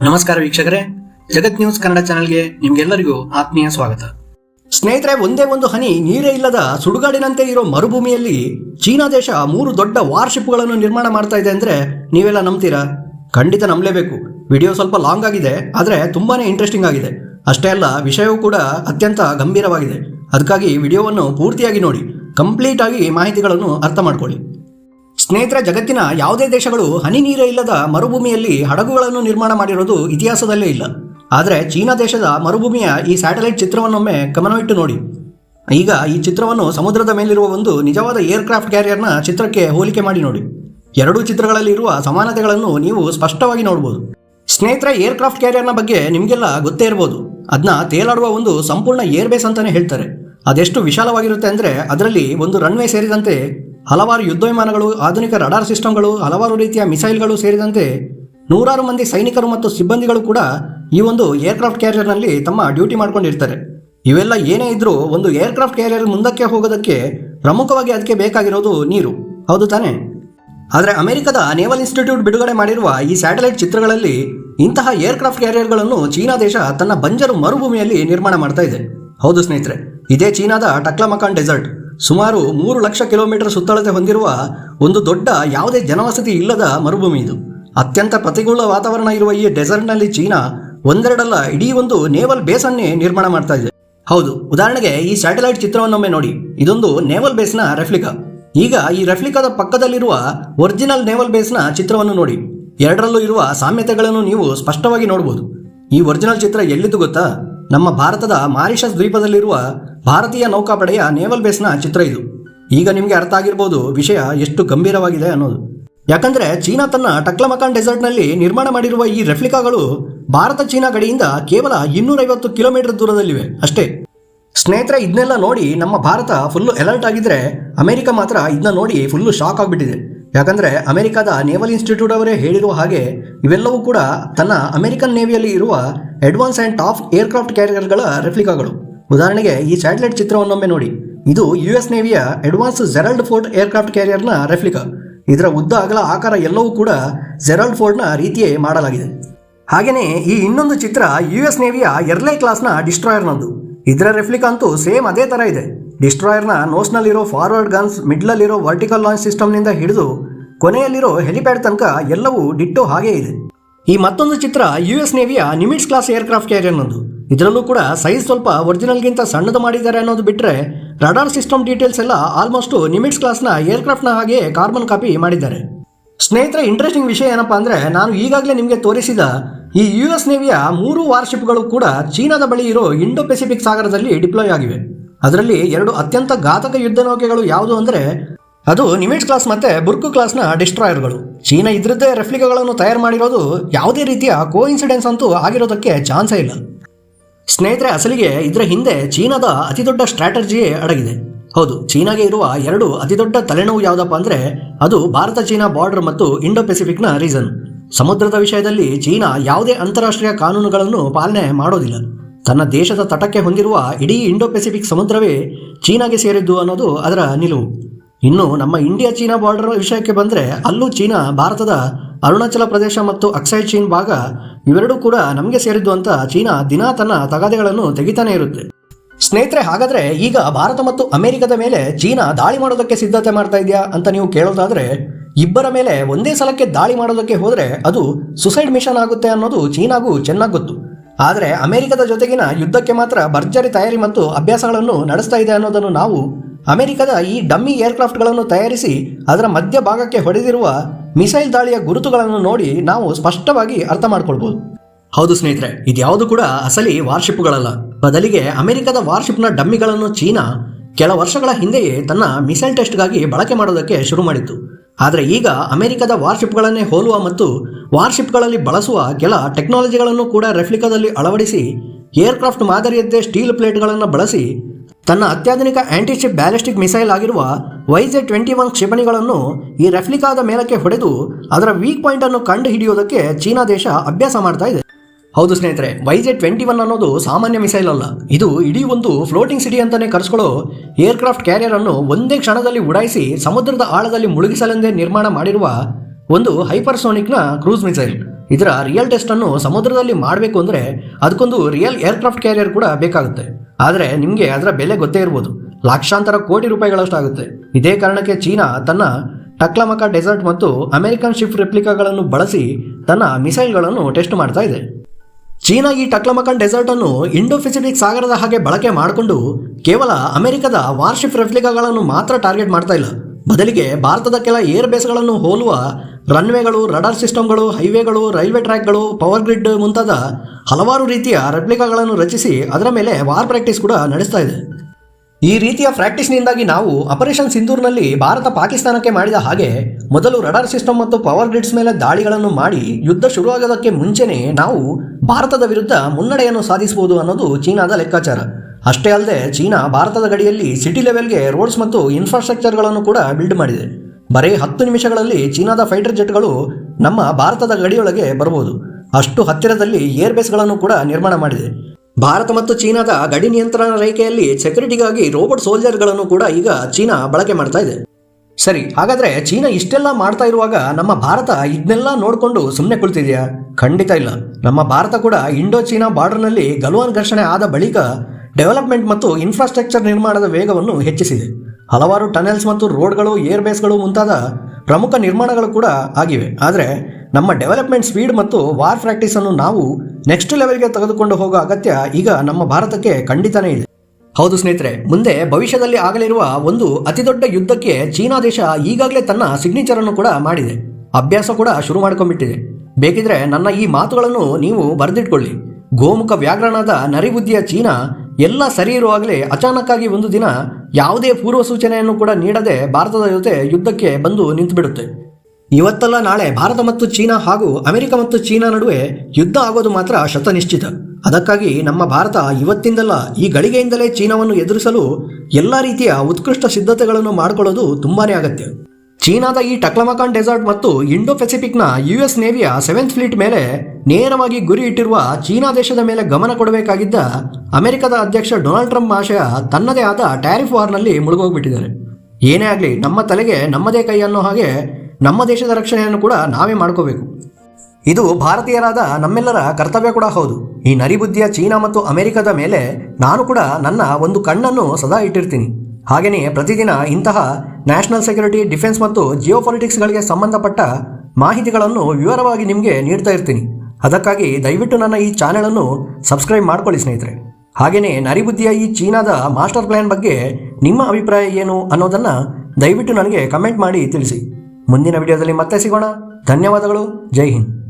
ನಮಸ್ಕಾರ ವೀಕ್ಷಕರೇ. ಜಗತ್ ನ್ಯೂಸ್ ಕನ್ನಡ ಚಾನೆಲ್ಗೆ ನಿಮ್ಗೆಲ್ಲರಿಗೂ ಆತ್ಮೀಯ ಸ್ವಾಗತ. ಸ್ನೇಹಿತರೆ, ಒಂದೇ ಒಂದು ಹನಿ, ನೀರೇ ಇಲ್ಲದ ಸುಡುಗಾಡಿನಂತೆ ಇರೋ ಮರುಭೂಮಿಯಲ್ಲಿ ಚೀನಾ ದೇಶ ಮೂರು ದೊಡ್ಡ ವಾರ್ಶಿಪ್ಗಳನ್ನು ನಿರ್ಮಾಣ ಮಾಡ್ತಾ ಇದೆ ಅಂದ್ರೆ ನೀವೆಲ್ಲ ನಂಬ್ತೀರಾ? ಖಂಡಿತ ನಂಬಲೇಬೇಕು. ವಿಡಿಯೋ ಸ್ವಲ್ಪ ಲಾಂಗ್ ಆಗಿದೆ, ಆದರೆ ತುಂಬಾನೇ ಇಂಟ್ರೆಸ್ಟಿಂಗ್ ಆಗಿದೆ. ಅಷ್ಟೇ ಅಲ್ಲ, ವಿಷಯವೂ ಕೂಡ ಅತ್ಯಂತ ಗಂಭೀರವಾಗಿದೆ. ಅದಕ್ಕಾಗಿ ವಿಡಿಯೋವನ್ನು ಪೂರ್ತಿಯಾಗಿ ನೋಡಿ, ಕಂಪ್ಲೀಟ್ ಆಗಿ ಮಾಹಿತಿಗಳನ್ನು ಅರ್ಥ ಮಾಡ್ಕೊಳ್ಳಿ. ಸ್ನೇಹಿತರ ಜಗತ್ತಿನ ಯಾವುದೇ ದೇಶಗಳು ಹನಿ ನೀರೇ ಇಲ್ಲದ ಮರುಭೂಮಿಯಲ್ಲಿ ಹಡಗುಗಳನ್ನು ನಿರ್ಮಾಣ ಮಾಡಿರೋದು ಇತಿಹಾಸದಲ್ಲೇ ಇಲ್ಲ. ಆದರೆ ಚೀನಾ ದೇಶದ ಮರುಭೂಮಿಯ ಈ ಸ್ಯಾಟಲೈಟ್ ಚಿತ್ರವನ್ನೊಮ್ಮೆ ಗಮನವಿಟ್ಟು ನೋಡಿ. ಈಗ ಈ ಚಿತ್ರವನ್ನು ಸಮುದ್ರದ ಮೇಲಿರುವ ಒಂದು ನಿಜವಾದ ಏರ್ಕ್ರಾಫ್ಟ್ ಕ್ಯಾರಿಯರ್ನ ಚಿತ್ರಕ್ಕೆ ಹೋಲಿಕೆ ಮಾಡಿ ನೋಡಿ. ಎರಡೂ ಚಿತ್ರಗಳಲ್ಲಿ ಇರುವ ಸಮಾನತೆಗಳನ್ನು ನೀವು ಸ್ಪಷ್ಟವಾಗಿ ನೋಡಬಹುದು ಸ್ನೇಹಿತರ, ಏರ್ಕ್ರಾಫ್ಟ್ ಕ್ಯಾರಿಯರ್ನ ಬಗ್ಗೆ ನಿಮಗೆಲ್ಲ ಗೊತ್ತೇ ಇರಬಹುದು ಅದನ್ನ ತೇಲಾಡುವ ಒಂದು ಸಂಪೂರ್ಣ ಏರ್ಬೇಸ್ ಅಂತಾನೆ ಹೇಳ್ತಾರೆ. ಅದೆಷ್ಟು ವಿಶಾಲವಾಗಿರುತ್ತೆ ಅಂದರೆ ಅದರಲ್ಲಿ ಒಂದು ರನ್ವೇ ಸೇರಿದಂತೆ ಹಲವಾರು ಯುದ್ಧ ವಿಮಾನಗಳು ಆಧುನಿಕ ರಡಾರ್ ಸಿಸ್ಟಮ್ಗಳು, ಹಲವಾರು ರೀತಿಯ ಮಿಸೈಲ್ಗಳು ಸೇರಿದಂತೆ ನೂರಾರು ಮಂದಿ ಸೈನಿಕರು ಮತ್ತು ಸಿಬ್ಬಂದಿಗಳು ಕೂಡ ಈ ಒಂದು ಏರ್ಕ್ರಾಫ್ಟ್ ಕ್ಯಾರಿಯರ್ನಲ್ಲಿ ತಮ್ಮ ಡ್ಯೂಟಿ ಮಾಡ್ಕೊಂಡಿರ್ತಾರೆ. ಇವೆಲ್ಲ ಏನೇ ಇದ್ರೂ ಒಂದು ಏರ್ಕ್ರಾಫ್ಟ್ ಕ್ಯಾರಿಯರ್ ಮುಂದಕ್ಕೆ ಹೋಗೋದಕ್ಕೆ ಪ್ರಮುಖವಾಗಿ ಅದಕ್ಕೆ ಬೇಕಾಗಿರೋದು ನೀರು. ಹೌದು ತಾನೇ? ಆದರೆ ಅಮೆರಿಕದ ನೇವಲ್ ಇನ್ಸ್ಟಿಟ್ಯೂಟ್ ಬಿಡುಗಡೆ ಮಾಡಿರುವ ಈ ಸ್ಯಾಟಲೈಟ್ ಚಿತ್ರಗಳಲ್ಲಿ ಇಂತಹ ಏರ್ಕ್ರಾಫ್ಟ್ ಕ್ಯಾರಿಯರ್ಗಳನ್ನು ಚೀನಾ ದೇಶ ತನ್ನ ಬಂಜರು ಮರುಭೂಮಿಯಲ್ಲಿ ನಿರ್ಮಾಣ ಮಾಡ್ತಾ ಇದೆ. ಹೌದು ಸ್ನೇಹಿತರೆ, ಇದೇ ಚೀನಾದ ಟಕ್ಲಮಕಾನ್ ಡೆಸರ್ಟ್. ಸುಮಾರು ಮೂರು ಲಕ್ಷ ಕಿಲೋಮೀಟರ್ ಸುತ್ತಳತೆ ಹೊಂದಿರುವ ಒಂದು ದೊಡ್ಡ, ಯಾವುದೇ ಜನವಸತಿ ಇಲ್ಲದ ಮರುಭೂಮಿ ಇದು. ಅತ್ಯಂತ ಪ್ರತಿಕೂಲ ವಾತಾವರಣ ಇರುವ ಈ ಡೆಸರ್ಟ್ನಲ್ಲಿ ಚೀನಾ ಒಂದೆರಡಲ್ಲ, ಇಡೀ ಒಂದು ನೇವಲ್ ಬೇಸನ್ನೇ ನಿರ್ಮಾಣ ಮಾಡ್ತಾ ಇದೆ. ಹೌದು, ಉದಾಹರಣೆಗೆ ಈ ಸ್ಯಾಟಲೈಟ್ ಚಿತ್ರವನ್ನೊಮ್ಮೆ ನೋಡಿ. ಇದೊಂದು ನೇವಲ್ ಬೇಸ್ನ ರೆಫ್ಲಿಕಾ ಈಗ ಈ ರೆಫ್ಲಿಕಾದ ಪಕ್ಕದಲ್ಲಿರುವ ಒರಿಜಿನಲ್ ನೇವಲ್ ಬೇಸ್ನ ಚಿತ್ರವನ್ನು ನೋಡಿ. ಎರಡರಲ್ಲೂ ಇರುವ ಸಾಮ್ಯತೆಗಳನ್ನು ನೀವು ಸ್ಪಷ್ಟವಾಗಿ ನೋಡಬಹುದು ಈ ಒರಿಜಿನಲ್ ಚಿತ್ರ ಎಲ್ಲಿದ್ದು ಗೊತ್ತಾ? ನಮ್ಮ ಭಾರತದ ಮಾರಿಷಸ್ ದ್ವೀಪದಲ್ಲಿರುವ ಭಾರತೀಯ ನೌಕಾಪಡೆಯ ನೇವಲ್ ಬೇಸ್ನ ಚಿತ್ರ ಇದು. ಈಗ ನಿಮಗೆ ಅರ್ಥ ಆಗಿರ್ಬೋದು ವಿಷಯ ಎಷ್ಟು ಗಂಭೀರವಾಗಿದೆ ಅನ್ನೋದು. ಯಾಕಂದ್ರೆ ಚೀನಾ ತನ್ನ ಟಕ್ಲಮಕಾನ್ ಡೆಸರ್ಟ್ನಲ್ಲಿ ನಿರ್ಮಾಣ ಮಾಡಿರುವ ಈ ರೆಫ್ಲಿಕಾಗಳು ಭಾರತ ಚೀನಾ ಗಡಿಯಿಂದ ಕೇವಲ ಇನ್ನೂರೈವತ್ತು ಕಿಲೋಮೀಟರ್ ದೂರದಲ್ಲಿವೆ, ಅಷ್ಟೇ. ಸ್ನೇಹಿತರೆ ಇದನ್ನೆಲ್ಲ ನೋಡಿ ನಮ್ಮ ಭಾರತ ಫುಲ್ಲು ಅಲರ್ಟ್ ಆಗಿದ್ರೆ ಅಮೆರಿಕ ಮಾತ್ರ ಇದನ್ನ ನೋಡಿ ಫುಲ್ಲು ಶಾಕ್ ಆಗಿಬಿಟ್ಟಿದೆ. ಯಾಕಂದ್ರೆ ಅಮೆರಿಕದ ನೇವಲ್ ಇನ್ಸ್ಟಿಟ್ಯೂಟ್ ಅವರೇ ಹೇಳಿರುವ ಹಾಗೆ ಇವೆಲ್ಲವೂ ಕೂಡ ತನ್ನ ಅಮೆರಿಕನ್ ನೇವಿಯಲ್ಲಿ ಇರುವ ಅಡ್ವಾನ್ಸ್ ಆ್ಯಂಡ್ ಟಾಪ್ ಏರ್ಕ್ರಾಫ್ಟ್ ಕ್ಯಾರಿಯರ್ಗಳ ರೆಫ್ಲಿಕಾಗಳು ಉದಾಹರಣೆಗೆ, ಈ ಸ್ಯಾಟಲೈಟ್ ಚಿತ್ರವನ್ನೊಮ್ಮೆ ನೋಡಿ. ಇದು ಯು ಎಸ್ ನೇವಿಯ ಅಡ್ವಾನ್ಸ್ ಜೆರಲ್ಡ್ ಫೋರ್ಟ್ ಏರ್ಕ್ರಾಫ್ಟ್ ಕ್ಯಾರಿಯರ್ನ ರೆಫ್ಲಿಕಾ ಇದರ ಉದ್ದ ಅಗಲ ಆಕಾರ ಎಲ್ಲವೂ ಕೂಡ ಜೆರಲ್ಡ್ ಫೋರ್ಡ್ನ ರೀತಿಯೇ ಮಾಡಲಾಗಿದೆ. ಹಾಗೆಯೇ ಈ ಇನ್ನೊಂದು ಚಿತ್ರ ಯು ಎಸ್ ನೇವಿಯ ಎರ್ಲೈ ಕ್ಲಾಸ್ನ ಡಿಸ್ಟ್ರಾಯರ್ನದ್ದು ಇದರ ರೆಫ್ಲಿಕಾ ಅಂತೂ ಸೇಮ್ ಅದೇ ಥರ ಇದೆ. ಡಿಸ್ಟ್ರಾಯರ್ನ ನೋಸ್ನಲ್ಲಿರೋ ಫಾರ್ವರ್ಡ್ ಗನ್ಸ್ ಮಿಡ್ಲಲ್ಲಿರೋ ವರ್ಟಿಕಲ್ ಲಾಂಚ್ ಸಿಸ್ಟಮ್ನಿಂದ ಹಿಡಿದು ಕೊನೆಯಲ್ಲಿರೋ ಹೆಲಿಪ್ಯಾಡ್ ತನಕ ಎಲ್ಲವೂ ಡಿಟ್ಟೋ ಹಾಗೇ ಇದೆ. ಈ ಮತ್ತೊಂದು ಚಿತ್ರ ಯು ಎಸ್ ನೇವಿಯ ನಿಮಿಟ್ಸ್ ಕ್ಲಾಸ್ ಏರ್ಕ್ರಾಫ್ಟ್ ಕ್ಯಾರಿಯರ್ನದ್ದು ಇದರಲ್ಲೂ ಕೂಡ ಸೈಜ್ ಸ್ವಲ್ಪ ಒರಿಜಿನಲ್ಗಿಂತ ಸಣ್ಣದು ಮಾಡಿದ್ದಾರೆ ಅನ್ನೋದು ಬಿಟ್ಟರೆ ರಡಾರ್ ಸಿಸ್ಟಮ್ ಡೀಟೇಲ್ಸ್ ಎಲ್ಲ ಆಲ್ಮೋಸ್ಟು ನಿಮಿಟ್ಸ್ ಕ್ಲಾಸ್ನ ಏರ್ಕ್ರಾಫ್ಟ್ನ ಹಾಗೆ ಕಾರ್ಬನ್ ಕಾಪಿ ಮಾಡಿದ್ದಾರೆ. ಸ್ನೇಹಿತರೆ ಇಂಟ್ರೆಸ್ಟಿಂಗ್ ವಿಷಯ ಏನಪ್ಪಾ ಅಂದ್ರೆ ನಾನು ಈಗಾಗಲೇ ನಿಮಗೆ ತೋರಿಸಿದ ಈ ಯು ಎಸ್ ನೇವಿಯ ಮೂರು ವಾರ್ಶಿಪ್ಗಳು ಕೂಡ ಚೀನಾದ ಬಳಿ ಇರೋ ಇಂಡೋ ಪೆಸಿಫಿಕ್ ಸಾಗರದಲ್ಲಿ ಡಿಪ್ಲಾಯ್ ಆಗಿವೆ. ಅದರಲ್ಲಿ ಎರಡು ಅತ್ಯಂತ ಘಾತಕ ಯುದ್ಧ ನೌಕೆಗಳು ಯಾವುದು ಅಂದರೆ ಅದು ನಿಮಿಟ್ಸ್ ಕ್ಲಾಸ್ ಮತ್ತೆ ಬುರ್ಕು ಕ್ಲಾಸ್ನ ಡಿಸ್ಟ್ರಾಯರ್ಗಳು ಚೀನಾ ಇದ್ರದ್ದೇ ರೆಫ್ಲಿಕಾಗಳನ್ನು ತಯಾರು ಮಾಡಿರೋದು ಯಾವುದೇ ರೀತಿಯ ಕೋಇನ್ಸಿಡೆನ್ಸ್ ಅಂತೂ ಆಗಿರೋದಕ್ಕೆ ಚಾನ್ಸೇ ಇಲ್ಲ. ಸ್ನೇಹಿತರೆ, ಅಸಲಿಗೆ ಇದರ ಹಿಂದೆ ಚೀನಾದ ಅತಿದೊಡ್ಡ ಸ್ಟ್ರಾಟಜಿಯೇ ಅಡಗಿದೆ. ಹೌದು, ಚೀನಾಗೆ ಇರುವ ಎರಡು ಅತಿದೊಡ್ಡ ತಲೆನೋವು ಯಾವುದಪ್ಪ ಅಂದರೆ ಅದು ಭಾರತ ಚೀನಾ ಬಾರ್ಡರ್ ಮತ್ತು ಇಂಡೋ ಪೆಸಿಫಿಕ್ನ ರೀಸನ್. ಸಮುದ್ರದ ವಿಷಯದಲ್ಲಿ ಚೀನಾ ಯಾವುದೇ ಅಂತಾರಾಷ್ಟ್ರೀಯ ಕಾನೂನುಗಳನ್ನು ಪಾಲನೆ ಮಾಡೋದಿಲ್ಲ. ತನ್ನ ದೇಶದ ತಟಕ್ಕೆ ಹೊಂದಿರುವ ಇಡೀ ಇಂಡೋ ಪೆಸಿಫಿಕ್ ಸಮುದ್ರವೇ ಚೀನಾಗೆ ಸೇರಿದ್ದು ಅನ್ನೋದು ಅದರ ನಿಲುವು. ಇನ್ನು ನಮ್ಮ ಇಂಡಿಯಾ ಚೀನಾ ಬಾರ್ಡರ್ ವಿಷಯಕ್ಕೆ ಬಂದರೆ ಅಲ್ಲೂ ಚೀನಾ ಭಾರತದ ಅರುಣಾಚಲ ಪ್ರದೇಶ ಮತ್ತು ಅಕ್ಸೈ ಚೀನ್ ಭಾಗ ಇವೆರಡೂ ಕೂಡ ನಮಗೆ ಸೇರಿದ್ದು ಅಂತ ಚೀನಾ ದಿನಾ ತನ್ನ ತಗಾದೆಗಳನ್ನು ತೆಗಿತಾನೆ ಇರುತ್ತೆ. ಸ್ನೇಹಿತರೆ, ಹಾಗಾದ್ರೆ ಈಗ ಭಾರತ ಮತ್ತು ಅಮೆರಿಕದ ಮೇಲೆ ಚೀನಾ ದಾಳಿ ಮಾಡೋದಕ್ಕೆ ಸಿದ್ಧತೆ ಮಾಡ್ತಾ ಇದೆಯಾ ಅಂತ ನೀವು ಕೇಳೋದಾದ್ರೆ, ಇಬ್ಬರ ಮೇಲೆ ಒಂದೇ ಸಲಕ್ಕೆ ದಾಳಿ ಮಾಡೋದಕ್ಕೆ ಹೋದರೆ ಅದು ಸುಸೈಡ್ ಮಿಷನ್ ಆಗುತ್ತೆ ಅನ್ನೋದು ಚೀನಾಗೂ ಚೆನ್ನಾಗಿ ಗೊತ್ತು. ಆದರೆ ಅಮೆರಿಕದ ಜೊತೆಗಿನ ಯುದ್ಧಕ್ಕೆ ಮಾತ್ರ ಭರ್ಜರಿ ತಯಾರಿ ಮತ್ತು ಅಭ್ಯಾಸಗಳನ್ನು ನಡೆಸ್ತಾ ಇದೆ ಅನ್ನೋದನ್ನು ನಾವು ಅಮೆರಿಕದ ಈ ಡಮ್ಮಿ ಏರ್ಕ್ರಾಫ್ಟ್ಗಳನ್ನು ತಯಾರಿಸಿ ಅದರ ಮಧ್ಯಭಾಗಕ್ಕೆ ಹೊಡೆದಿರುವ ಮಿಸೈಲ್ ದಾಳಿಯ ಗುರುತುಗಳನ್ನು ನೋಡಿ ನಾವು ಸ್ಪಷ್ಟವಾಗಿ ಅರ್ಥ ಮಾಡ್ಕೊಳ್ಬೋದು. ಹೌದು ಸ್ನೇಹಿತರೆ, ಇದ್ಯಾವುದು ಕೂಡ ಅಸಲಿ ವಾರ್ಶಿಪ್ಗಳಲ್ಲ ಬದಲಿಗೆ ಅಮೆರಿಕದ ವಾರ್ಶಿಪ್ನ ಡಮ್ಮಿಗಳನ್ನು ಚೀನಾ ಕೆಲ ವರ್ಷಗಳ ಹಿಂದೆಯೇ ತನ್ನ ಮಿಸೈಲ್ ಟೆಸ್ಟ್ಗಾಗಿ ಬಳಕೆ ಮಾಡೋದಕ್ಕೆ ಶುರು ಮಾಡಿತ್ತು. ಆದರೆ ಈಗ ಅಮೆರಿಕದ ವಾರ್ಶಿಪ್ಗಳನ್ನೇ ಹೋಲುವ ಮತ್ತು ವಾರ್ಶಿಪ್ಗಳಲ್ಲಿ ಬಳಸುವ ಕೆಲ ಟೆಕ್ನಾಲಜಿಗಳನ್ನು ಕೂಡ ರೆಫ್ಲಿಕಾದಲ್ಲಿ ಅಳವಡಿಸಿ, ಏರ್ಕ್ರಾಫ್ಟ್ ಮಾದರಿಯದ್ದೇ ಸ್ಟೀಲ್ ಪ್ಲೇಟ್ಗಳನ್ನು ಬಳಸಿ ತನ್ನ ಅತ್ಯಾಧುನಿಕ ಆಂಟಿಶಿಪ್ ಬ್ಯಾಲಿಸ್ಟಿಕ್ ಮಿಸೈಲ್ ಆಗಿರುವ ವೈಜೆ ಟ್ವೆಂಟಿ ಒನ್ ಕ್ಷಿಪಣಿಗಳನ್ನು ಈ ರೆಫ್ಲಿಕಾದ ಮೇಲಕ್ಕೆ ಹೊಡೆದು ಅದರ ವೀಕ್ ಪಾಯಿಂಟ್ ಅನ್ನು ಕಂಡು ಹಿಡಿಯೋದಕ್ಕೆ ಚೀನಾ ದೇಶ ಅಭ್ಯಾಸ ಮಾಡ್ತಾ ಇದೆ. ಹೌದು ಸ್ನೇಹಿತರೆ ವೈಜೆ ಟ್ವೆಂಟಿ ಒನ್ ಅನ್ನೋದು ಸಾಮಾನ್ಯ ಮಿಸೈಲ್ ಅಲ್ಲ. ಇದು ಇಡೀ ಒಂದು ಫ್ಲೋಟಿಂಗ್ ಸಿಟಿ ಅಂತಲೇ ಕರೆಸ್ಕೊಳ್ಳೋ ಏರ್ಕ್ರಾಫ್ಟ್ ಕ್ಯಾರಿಯರ್ ಅನ್ನು ಒಂದೇ ಕ್ಷಣದಲ್ಲಿ ಉಡಾಯಿಸಿ ಸಮುದ್ರದ ಆಳದಲ್ಲಿ ಮುಳುಗಿಸಲೆಂದೇ ನಿರ್ಮಾಣ ಮಾಡಿರುವ ಒಂದು ಹೈಪರ್ಸೋನಿಕ್ನ ಕ್ರೂಸ್ ಮಿಸೈಲ್ ಇದರ ರಿಯಲ್ ಟೆಸ್ಟನ್ನು ಸಮುದ್ರದಲ್ಲಿ ಮಾಡಬೇಕು ಅಂದರೆ ಅದಕ್ಕೊಂದು ರಿಯಲ್ ಏರ್ಕ್ರಾಫ್ಟ್ ಕ್ಯಾರಿಯರ್ ಕೂಡ ಬೇಕಾಗುತ್ತೆ. ಆದರೆ ನಿಮಗೆ ಅದರ ಬೆಲೆ ಗೊತ್ತೇ ಇರ್ಬೋದು. ಲಕ್ಷಾಂತರ ಕೋಟಿ ರೂಪಾಯಿಗಳಷ್ಟಾಗುತ್ತೆ. ಇದೇ ಕಾರಣಕ್ಕೆ ಚೀನಾ ತನ್ನ ಟಕ್ಲಮಕ ಡೆಸರ್ಟ್ ಮತ್ತು ಅಮೆರಿಕನ್ ಶಿಪ್ ರೆಪ್ಲಿಕಾಗಳನ್ನು ಬಳಸಿ ತನ್ನ ಮಿಸೈಲ್ಗಳನ್ನು ಟೆಸ್ಟ್ ಮಾಡ್ತಾ ಇದೆ. ಚೀನಾ ಈ ಟಕ್ಲಮಕನ್ ಡೆಸರ್ಟ್ ಅನ್ನು ಇಂಡೋ ಪೆಸಿಫಿಕ್ ಸಾಗರದ ಹಾಗೆ ಬಳಕೆ ಮಾಡಿಕೊಂಡು ಕೇವಲ ಅಮೆರಿಕದ ವಾರ್ಶಿಪ್ ರೆಪ್ಲಿಕಾಗಳನ್ನು ಮಾತ್ರ ಟಾರ್ಗೆಟ್ ಮಾಡ್ತಾ ಇಲ್ಲ. ಬದಲಿಗೆ ಭಾರತದ ಕೆಲ ಏರ್ ಬೇಸ್ಗಳನ್ನು ಹೋಲುವ ರನ್ವೇಗಳು, ರಡಾರ್ ಸಿಸ್ಟಮ್ಗಳು ಹೈವೇಗಳು, ರೈಲ್ವೆ ಟ್ರ್ಯಾಕ್ಗಳು, ಪವರ್ ಗ್ರಿಡ್ ಮುಂತಾದ ಹಲವಾರು ರೀತಿಯ ರೆಪ್ಲಿಕಾಗಳನ್ನು ರಚಿಸಿ ಅದರ ಮೇಲೆ ವಾರ್ ಪ್ರಾಕ್ಟೀಸ್ ಕೂಡ ನಡೆಸ್ತಾ ಇದೆ. ಈ ರೀತಿಯ ಪ್ರಾಕ್ಟೀಸ್ನಿಂದಾಗಿ ನಾವು ಆಪರೇಷನ್ ಸಿಂಧೂರ್ನಲ್ಲಿ ಭಾರತ ಪಾಕಿಸ್ತಾನಕ್ಕೆ ಮಾಡಿದ ಹಾಗೆ ಮೊದಲು ರಡಾರ್ ಸಿಸ್ಟಮ್ ಮತ್ತು ಪವರ್ ಗ್ರಿಡ್ಸ್ ಮೇಲೆ ದಾಳಿಗಳನ್ನು ಮಾಡಿ ಯುದ್ಧ ಶುರುವಾಗೋದಕ್ಕೆ ಮುಂಚೆನೇ ನಾವು ಭಾರತದ ವಿರುದ್ಧ ಮುನ್ನಡೆಯನ್ನು ಸಾಧಿಸಬಹುದು ಅನ್ನೋದು ಚೀನಾದ ಲೆಕ್ಕಾಚಾರ. ಅಷ್ಟೇ ಅಲ್ಲದೆ ಚೀನಾ ಭಾರತದ ಗಡಿಯಲ್ಲಿ ಸಿಟಿ ಲೆವೆಲ್ಗೆ ರೋಡ್ಸ್ ಮತ್ತು ಇನ್ಫ್ರಾಸ್ಟ್ರಕ್ಚರ್ಗಳನ್ನು ಕೂಡ ಬಿಲ್ಡ್ ಮಾಡಿದೆ. ಬರೀ ಹತ್ತು ನಿಮಿಷಗಳಲ್ಲಿ ಚೀನಾದ ಫೈಟರ್ ಜೆಟ್ಗಳು ನಮ್ಮ ಭಾರತದ ಗಡಿಯೊಳಗೆ ಬರಬಹುದು. ಅಷ್ಟು ಹತ್ತಿರದಲ್ಲಿ ಏರ್ ಬೇಸ್ಗಳನ್ನು ಕೂಡ ನಿರ್ಮಾಣ ಮಾಡಿದೆ. ಭಾರತ ಮತ್ತು ಚೀನಾದ ಗಡಿ ನಿಯಂತ್ರಣ ರೇಖೆಯಲ್ಲಿ ಸೆಕ್ಯೂರಿಟಿಗಾಗಿ ರೋಬೋಟ್ ಸೋಲ್ಜರ್ಗಳನ್ನು ಕೂಡ ಈಗ ಚೀನಾ ಬಳಕೆ ಮಾಡ್ತಾ ಇದೆ. ಸರಿ, ಹಾಗಾದ್ರೆ ಚೀನಾ ಇಷ್ಟೆಲ್ಲ ಮಾಡ್ತಾ ಇರುವಾಗ ನಮ್ಮ ಭಾರತ ಇದನ್ನೆಲ್ಲ ನೋಡಿಕೊಂಡು ಸುಮ್ಮನೆ ಕುಳಿತಿದೆಯಾ? ಖಂಡಿತ ಇಲ್ಲ. ನಮ್ಮ ಭಾರತ ಕೂಡ ಇಂಡೋ ಚೀನಾ ಬಾರ್ಡರ್ನಲ್ಲಿ ಗಲ್ವಾನ್ ಘರ್ಷಣೆ ಆದ ಬಳಿಕ ಡೆವಲಪ್ಮೆಂಟ್ ಮತ್ತು ಇನ್ಫ್ರಾಸ್ಟ್ರಕ್ಚರ್ ನಿರ್ಮಾಣದ ವೇಗವನ್ನು ಹೆಚ್ಚಿಸಿದೆ. ಹಲವಾರು ಟನೆಲ್ಸ್ ಮತ್ತು ರೋಡ್ಗಳು ಏರ್ ಬೇಸ್ಗಳು ಮುಂತಾದ ಪ್ರಮುಖ ನಿರ್ಮಾಣಗಳು ಕೂಡ ಆಗಿವೆ. ಆದರೆ ನಮ್ಮ ಡೆವಲಪ್ಮೆಂಟ್ ಸ್ಪೀಡ್ ಮತ್ತು ವಾರ್ ಪ್ರಾಕ್ಟೀಸನ್ನು ನಾವು ನೆಕ್ಸ್ಟ್ ಲೆವೆಲ್ಗೆ ತೆಗೆದುಕೊಂಡು ಹೋಗೋ ಅಗತ್ಯ ಈಗ ನಮ್ಮ ಭಾರತಕ್ಕೆ ಖಂಡಿತನೇ ಇದೆ. ಹೌದು ಸ್ನೇಹಿತರೆ, ಮುಂದೆ ಭವಿಷ್ಯದಲ್ಲಿ ಆಗಲಿರುವ ಒಂದು ಅತಿದೊಡ್ಡ ಯುದ್ಧಕ್ಕೆ ಚೀನಾ ದೇಶ ಈಗಾಗಲೇ ತನ್ನ ಸಿಗ್ನೇಚರ್ ಅನ್ನು ಕೂಡ ಮಾಡಿದೆ. ಅಭ್ಯಾಸ ಕೂಡ ಶುರು ಮಾಡ್ಕೊಂಡ್ಬಿಟ್ಟಿದೆ. ಬೇಕಿದ್ರೆ ನನ್ನ ಈ ಮಾತುಗಳನ್ನು ನೀವು ಬರೆದಿಟ್ಕೊಳ್ಳಿ. ಗೋಮುಖ ವ್ಯಾಘ್ರನಾದ ನರಿಬುದ್ಧಿಯ ಚೀನಾ ಎಲ್ಲ ಸರಿ ಇರುವಾಗಲೇ ಅಚಾನಕ್ಕಾಗಿ ಒಂದು ದಿನ ಯಾವುದೇ ಪೂರ್ವ ಸೂಚನೆಯನ್ನು ಕೂಡ ನೀಡದೆ ಭಾರತದ ಜೊತೆ ಯುದ್ಧಕ್ಕೆ ಬಂದು ನಿಂತುಬಿಡುತ್ತೆ. ಇವತ್ತಲ್ಲ ನಾಳೆ ಭಾರತ ಮತ್ತು ಚೀನಾ ಹಾಗೂ ಅಮೆರಿಕ ಮತ್ತು ಚೀನಾ ನಡುವೆ ಯುದ್ಧ ಆಗೋದು ಮಾತ್ರ ಶತನಿಶ್ಚಿತ ಅದಕ್ಕಾಗಿ ನಮ್ಮ ಭಾರತ ಇವತ್ತಿಂದಲ್ಲ ಈ ಗಳಿಗೆಯಿಂದಲೇ ಚೀನಾವನ್ನು ಎದುರಿಸಲು ಎಲ್ಲ ರೀತಿಯ ಉತ್ಕೃಷ್ಟ ಸಿದ್ಧತೆಗಳನ್ನು ಮಾಡಿಕೊಳ್ಳೋದು ತುಂಬಾನೇ ಅಗತ್ಯ. ಚೀನಾದ ಈ ಟಕ್ಲಮಕಾನ್ ಡೆಸರ್ಟ್ ಮತ್ತು ಇಂಡೋ ಪೆಸಿಫಿಕ್ನ ಯು ಎಸ್ ನೇವಿಯ ಸೆವೆಂತ್ ಫ್ಲೀಟ್ ಮೇಲೆ ನೇರವಾಗಿ ಗುರಿ ಇಟ್ಟಿರುವ ಚೀನಾ ದೇಶದ ಮೇಲೆ ಗಮನ ಕೊಡಬೇಕಾಗಿದ್ದ ಅಮೆರಿಕದ ಅಧ್ಯಕ್ಷ ಡೊನಾಲ್ಡ್ ಟ್ರಂಪ್ ಆಶಯ ತನ್ನದೇ ಆದ ಟ್ಯಾರಿಫ್ ವಾರ್ನಲ್ಲಿ ಮುಳುಗೋಗ್ಬಿಟ್ಟಿದ್ದಾರೆ. ಏನೇ ಆಗಲಿ, ನಮ್ಮ ತಲೆಗೆ ನಮ್ಮದೇ ಕೈ ಅನ್ನೋ ಹಾಗೆ ನಮ್ಮ ದೇಶದ ರಕ್ಷಣೆಯನ್ನು ಕೂಡ ನಾವೇ ಮಾಡ್ಕೋಬೇಕು. ಇದು ಭಾರತೀಯರಾದ ನಮ್ಮೆಲ್ಲರ ಕರ್ತವ್ಯ ಕೂಡ ಹೌದು. ಈ ನರಿಬುದ್ಧಿಯ ಚೀನಾ ಮತ್ತು ಅಮೆರಿಕದ ಮೇಲೆ ನಾನು ಕೂಡ ನನ್ನ ಒಂದು ಕಣ್ಣನ್ನು ಸದಾ ಇಟ್ಟಿರ್ತೀನಿ. ಹಾಗೆಯೇ ಪ್ರತಿದಿನ ಇಂತಹ ನ್ಯಾಷನಲ್ ಸೆಕ್ಯೂರಿಟಿ, ಡಿಫೆನ್ಸ್ ಮತ್ತು ಜಿಯೋ ಪೊಲಿಟಿಕ್ಸ್ಗಳಿಗೆ ಸಂಬಂಧಪಟ್ಟ ಮಾಹಿತಿಗಳನ್ನು ವಿವರವಾಗಿ ನಿಮಗೆ ನೀಡ್ತಾ ಇರ್ತೀನಿ. ಅದಕ್ಕಾಗಿ ದಯವಿಟ್ಟು ನನ್ನ ಈ ಚಾನೆಲನ್ನು ಸಬ್ಸ್ಕ್ರೈಬ್ ಮಾಡ್ಕೊಳ್ಳಿ ಸ್ನೇಹಿತರೆ. ಹಾಗೆಯೇ ನರಿಬುದ್ಧಿಯ ಈ ಚೀನಾದ ಮಾಸ್ಟರ್ ಪ್ಲ್ಯಾನ್ ಬಗ್ಗೆ ನಿಮ್ಮ ಅಭಿಪ್ರಾಯ ಏನು ಅನ್ನೋದನ್ನು ದಯವಿಟ್ಟು ನನಗೆ ಕಮೆಂಟ್ ಮಾಡಿ ತಿಳಿಸಿ. ಮುಂದಿನ ವಿಡಿಯೋದಲ್ಲಿ ಮತ್ತೆ ಸಿಗೋಣ. ಧನ್ಯವಾದಗಳು. ಜೈ ಹಿಂದ್.